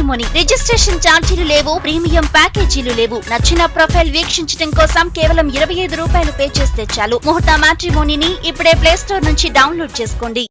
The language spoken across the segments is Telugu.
మ్యాట్రిమోని రిజిస్ట్రేషన్ ఛార్జీలు లేవు ప్రీమియం ప్యాకేజీలు లేవు. నచ్చిన ప్రొఫైల్ వీక్షించడం కోసం కేవలం ఇరవై ఐదు రూపాయలు పే చేస్తే చాలు. ముహూర్త మ్యాట్రిమోనిని ఇప్పుడే ప్లే స్టోర్ నుంచి డౌన్లోడ్ చేసుకోండి.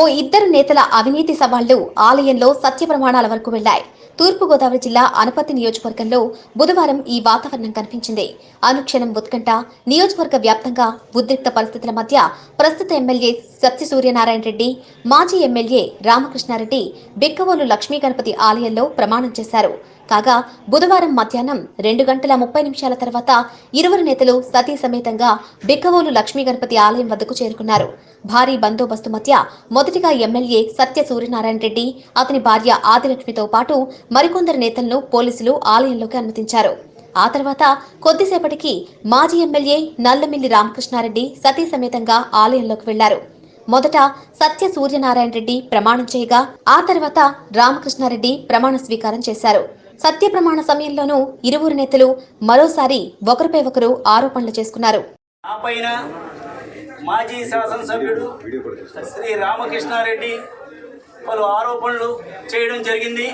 ఓ ఇద్దరు నేతల అవినీతి సవాళ్ళు ఆలయంలో సత్య ప్రమాణాల వరకు వెళ్ళాయి తూర్పుగోదావరి జిల్లా అనపతి నియోజకవర్గంలో బుధవారం ఈ వాతావరణం కనిపించింది. అనుక్షణం ఉత్కంఠ నియోజకవర్గ వ్యాప్తంగా ఉద్రిక్త పరిస్థితుల మధ్య ప్రస్తుత ఎమ్మెల్యే సత్య సూర్యనారాయణ రెడ్డి మాజీ ఎమ్మెల్యే రామకృష్ణారెడ్డి బిక్కవోలు లక్ష్మీ గణపతి ఆలయంలో ప్రమాణం చేశారు. కాగా బుధవారం మధ్యాహ్నం రెండు గంటల ముప్పై నిమిషాల తర్వాత ఇరువురు నేతలు సతీ సమేతంగా బిక్కవోలు లక్ష్మీ గణపతి ఆలయం వద్దకు చేరుకున్నారు. భారీ బందోబస్తు మధ్య మొదటిగా ఎమ్మెల్యే సత్య సూర్యనారాయణ రెడ్డి అతని భార్య ఆదిలక్ష్మితో పాటు మరికొందరు నేతలను పోలీసులు ఆలయంలోకి అనుమతించారు. ఆ తర్వాత కొద్దిసేపటికి మాజీ ఎమ్మెల్యే నల్లమిల్లి రామకృష్ణారెడ్డి సతీ సమేతంగా ఆలయంలోకి వెళ్ళారు. మొదట సత్య సూర్యనారాయణ రెడ్డి ప్రమాణం చేయగా ఆ తర్వాత రామకృష్ణారెడ్డి ప్రమాణ స్వీకారం చేశారు. సత్య ప్రమాణ సమయంలోనూ ఇరువురు నేతలు మరోసారి ఒకరిపై ఒకరు ఆరోపణలు చేసుకున్నారు. మాజీ శాసనసభ్యుడు శ్రీ రామకృష్ణారెడ్డి పలు ఆరోపణలు చేయడం జరిగింది.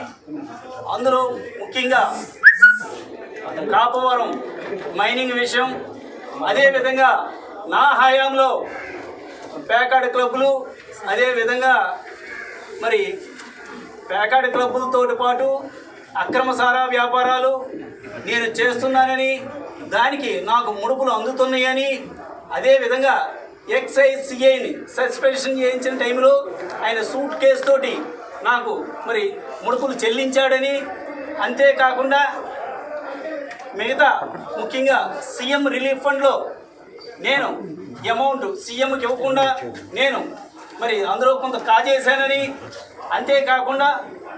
అందులో ముఖ్యంగా కాపవరం మైనింగ్ విషయం అదేవిధంగా నా హయాంలో పేకాడ క్లబ్బులు అదేవిధంగా మరి పేకాడ క్లబ్బులతో పాటు అక్రమ సారా వ్యాపారాలు నేను చేస్తున్నానని దానికి నాకు ముడుపులు అందుతున్నాయని అదేవిధంగా ఎక్సైజ్ సిఐని సస్పెన్షన్ చేయించిన టైంలో ఆయన సూట్ కేసు తోటి నాకు మరి ముడుపులు చెల్లించాడని అంతేకాకుండా మిగతా ముఖ్యంగా సీఎం రిలీఫ్ ఫండ్లో నేను అమౌంట్ సీఎంకి ఇవ్వకుండా నేను మరి అందులో కొంత కాజేశానని అంతేకాకుండా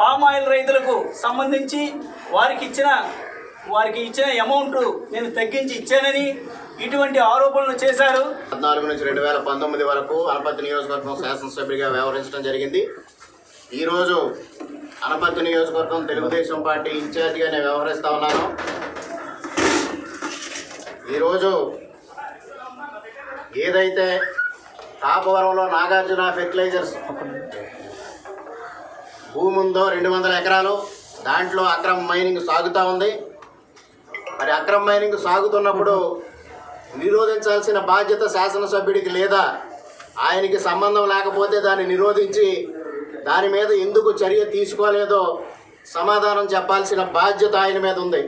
పామ్ ఆయిల్ రైతులకు సంబంధించి వారికి ఇచ్చిన వారికి ఇచ్చిన అమౌంట్ నేను తగ్గించి ఇచ్చానని ఇటువంటి ఆరోపణలు చేశారు. పద్నాలుగు నుంచి రెండు వేల పంతొమ్మిది వరకు అనపర్తి నియోజకవర్గం శాసనసభ్యుడిగా వ్యవహరించడం జరిగింది. ఈరోజు అనపర్తి నియోజకవర్గం తెలుగుదేశం పార్టీ ఇన్ఛార్జిగా నేను వ్యవహరిస్తా ఉన్నాను. ఈరోజు ఏదైతే కాపవరంలో నాగార్జున ఫెర్టిలైజర్స్ భూమి ఉందో రెండు వందల ఎకరాలు దాంట్లో అక్రమ మైనింగ్ సాగుతూ ఉంది. మరి అక్రమ మైనింగ్ సాగుతున్నప్పుడు నిరోధించాల్సిన బాధ్యత శాసనసభ్యుడికి లేదా ఆయనకి సంబంధం లేకపోతే దాన్ని నిరోధించి దాని మీద ఎందుకు చర్య తీసుకోలేదో సమాధానం చెప్పాల్సిన బాధ్యత ఆయన మీద ఉంది.